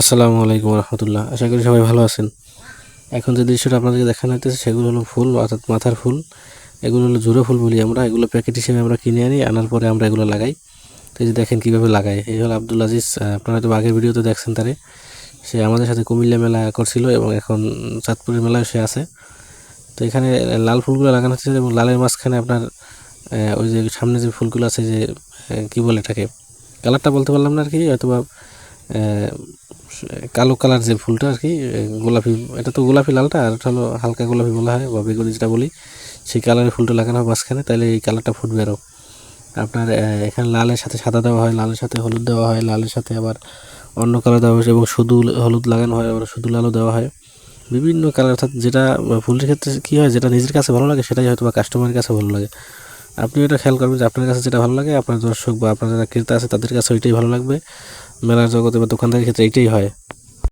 আসসালামু আলাইকুম রহমতুল্লাহ। আশা করি সবাই ভালো আছেন। এখন যে দৃশ্যটা আপনাদেরকে দেখানো হইতেছে সেগুলো হলো ফুল অর্থাৎ মাথার ফুল। এগুলো হলো জুড়ো ফুল বলি আমরা এগুলো প্যাকেট হিসেবে আমরা কিনে আনি আনার পরে আমরা এগুলো লাগাই। তো এই যে দেখেন কীভাবে লাগাই এই হলো আব্দুল আজিজ আপনারা হয়তো আগের ভিডিওতে দেখছেন তারে। সে আমাদের সাথে কুমিল্লা মেলা করছিল এবং এখন চাঁদপুরের মেলায় সে আছে। তো এখানে লাল ফুলগুলো লাগানো হচ্ছে এবং লালের মাঝখানে আপনার ওই যে সামনে যে ফুলগুলো আছে যে কী বলে এটাকে? কালারটা বলতে পারলাম না আর কি আহ, কালো কালার যে ফুলটা আর কি গোলাপি, এটা তো গোলাপি লালটা আর এটা হলো হালকা গোলাপি বলা হয়, বা বেগুনি যেটা বলি, সেই কালারের ফুলটা লাগানো হয় মাঝখানে তাহলে এই কালারটা ফুটবে আরও আপনার এখানে লালের সাথে সাদা দেওয়া হয়, লালের সাথে হলুদ দেওয়া হয়, লালের সাথে আবার অন্য কালার দেওয়া হয়, এবং শুধু হলুদ লাগানো হয়, আবার শুধু লালও দেওয়া হয়। বিভিন্ন কালার, অর্থাৎ যেটা ফুলের ক্ষেত্রে কী হয়, যেটা নিজের কাছে ভালো লাগে, সেটাই হয়তো বা কাস্টমারের কাছে ভালো লাগে। আপনি এটা খেয়াল করবেন যে আপনার কাছে যেটা ভালো লাগে, আপনার দর্শক বা আপনার যারা ক্রেতা আছে, তাদের কাছে ওইটাই ভালো লাগবে। মেলার জগতে বা দোকানদারের ক্ষেত্রে এইটাই হয়।